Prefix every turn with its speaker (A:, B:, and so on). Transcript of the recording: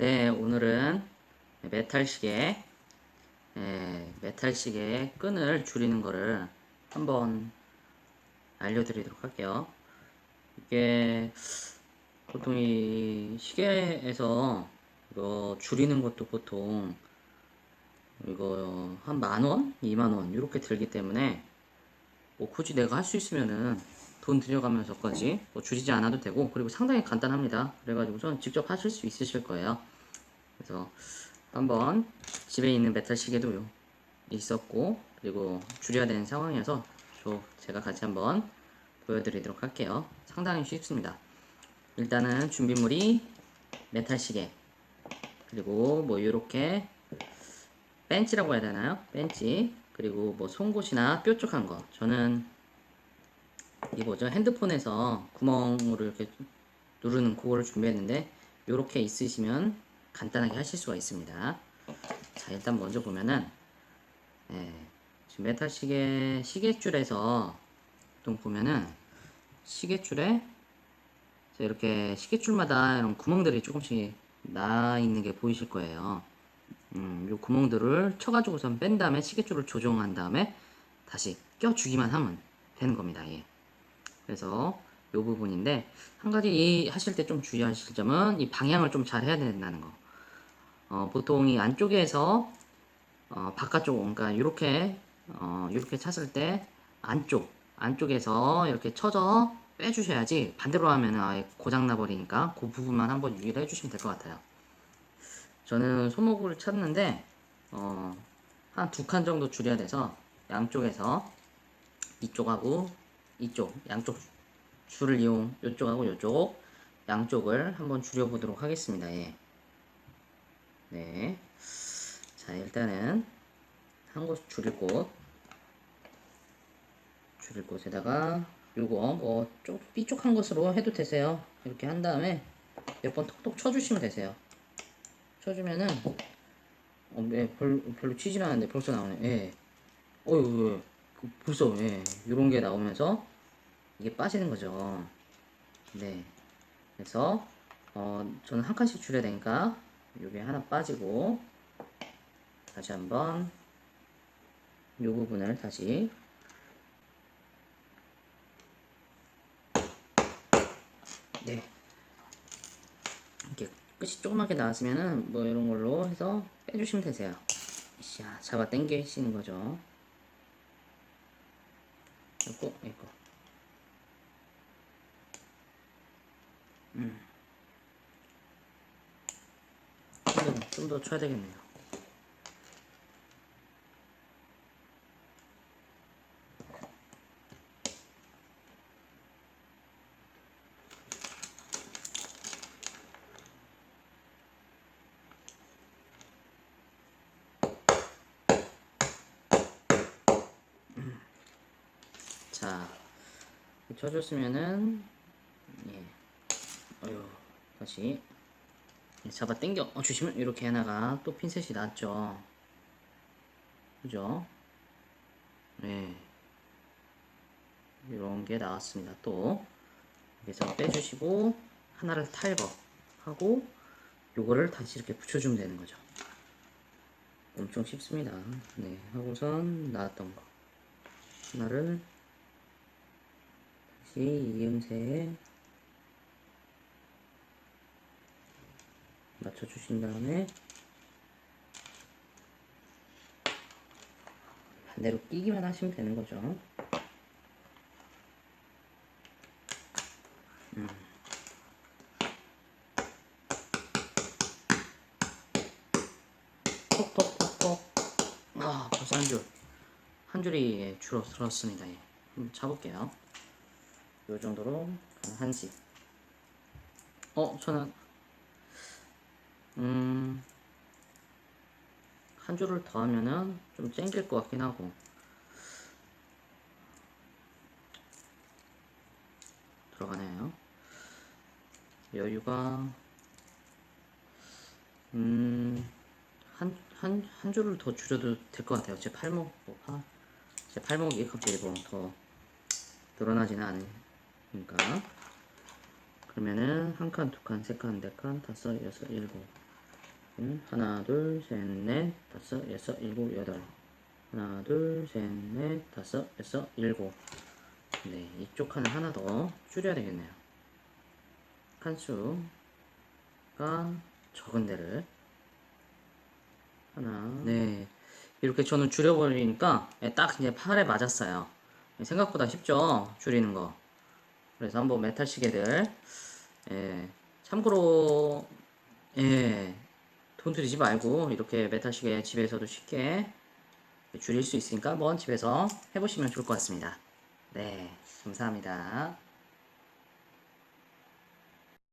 A: 네, 오늘은 메탈 시계, 예, 메탈 시계의 끈을 줄이는 거를 한번 알려드리도록 할게요. 이게 보통 이 시계에서 이거 줄이는 것도 보통 이거 한 만 원, 이만 원 이렇게 들기 때문에 뭐 굳이 내가 할 수 있으면은 돈 들여가면서까지 뭐 줄이지 않아도 되고 그리고 상당히 간단합니다. 그래가지고선 직접 하실 수 있으실 거예요. 그래서 한번 집에 있는 메탈 시계도 있었고 그리고 줄여야 되는 상황이어서 저 제가 같이 한번 보여드리도록 할게요. 상당히 쉽습니다. 일단은 준비물이 메탈 시계 그리고 뭐 이렇게 벤치라고 해야 되나요? 벤치 그리고 뭐 송곳이나 뾰족한 거 저는 이 뭐죠 핸드폰에서 구멍으로 이렇게 누르는 그거를 준비했는데 이렇게 있으시면 간단하게 하실 수가 있습니다 자 일단 먼저 보면은 예, 지금 메탈 시계 시계줄에서 보통 보면은 시계줄에 자, 이렇게 시계줄마다 이런 구멍들이 조금씩 나 있는 게 보이실 거예요 음, 요 구멍들을 쳐가지고선 뺀 다음에 시계줄을 조정한 다음에 다시 껴주기만 하면 되는 겁니다. 예. 그래서 요 부분인데 한 가지 이 하실 때 좀 주의하실 점은 이 방향을 좀 잘 해야 된다는 거. 어, 보통 이 안쪽에서 어, 바깥쪽 그러니까 이렇게 어, 이렇게 찼을 때 안쪽 안쪽에서 이렇게 쳐져 빼주셔야지 반대로 하면 아예 고장 나 버리니까 그 부분만 한번 유의를 해주시면 될 것 같아요. 저는 소목을 찾는데 어, 한 두 칸 정도 줄여야 돼서 양쪽에서 이쪽하고 이쪽 양쪽 줄을 이용 이쪽하고 이쪽 양쪽을 한번 줄여보도록 하겠습니다. 예. 네. 자 일단은 한 곳 줄일 곳 줄일 곳에다가 요거 뭐좀 삐쪽한 것으로 해도 되세요. 이렇게 한 다음에 몇 번 톡톡 쳐주시면 되세요. 쳐주면은 어, 예, 별, 별로 치질 않는데 벌써 나오네. 예. 어유, 예. 그 벌써 예. 이런 게 나오면서 이게 빠지는 거죠. 네. 그래서 어, 저는 한 칸씩 줄여야 되니까 요게 하나 빠지고 다시 한번 요 부분을 다시 네. 이렇게 끝이 조그맣게 나왔으면은 뭐 이런 걸로 해서 빼주시면 되세요. 자, 잡아 당기시는 거죠. 이거, 이거. 음. 좀 더 쳐야 되겠네요. 자, 쳐줬으면은, 예. 어휴, 다시. 예, 잡아 당겨 어, 주시면 이렇게 하나가 또 핀셋이 났죠. 그죠? 네. 이런 게 나왔습니다. 또. 여기서 빼주시고, 하나를 탈거하고, 요거를 다시 이렇게 붙여주면 되는 거죠. 엄청 쉽습니다. 네. 하고선 나왔던 거. 하나를 다시 이음새에 맞춰주신 다음에 반대로 끼기만 하시면 되는 거죠. 음. 톡톡톡톡. 아, 벌써 한 줄. 한 줄이 줄어들었습니다. 예. 한번 차볼게요. 요 정도로 한씩. 어, 저는 음, 한 줄을 더 하면은 좀 땡길 것 같긴 하고. 들어가네요. 여유가, 음, 한, 한, 한 줄을 더 줄여도 될 것 같아요. 제 팔목, 뭐, 파, 제 팔목이 갑자기 뭐더 늘어나지는 않으니까. 그러면은 한 칸, 두 칸, 세 칸, 네 칸, 다섯, 여섯, 일곱. 음, 하나, 둘, 셋, 넷, 다섯, 여섯, 일곱, 여덟. 하나, 둘, 셋, 넷, 다섯, 여섯, 일곱. 네, 이쪽 칸을 하나 더 줄여야 되겠네요. 칸수가 적은 데를 하나. 네, 이렇게 저는 줄여버리니까 예, 딱 이제 팔에 맞았어요. 생각보다 쉽죠? 줄이는 거. 그래서 한번 메탈 시계들 예, 참고로 예, 돈 들이지 말고 이렇게 메탈 시계 집에서도 쉽게 줄일 수 있으니까 한번 집에서 해보시면 좋을 것 같습니다. 네, 감사합니다.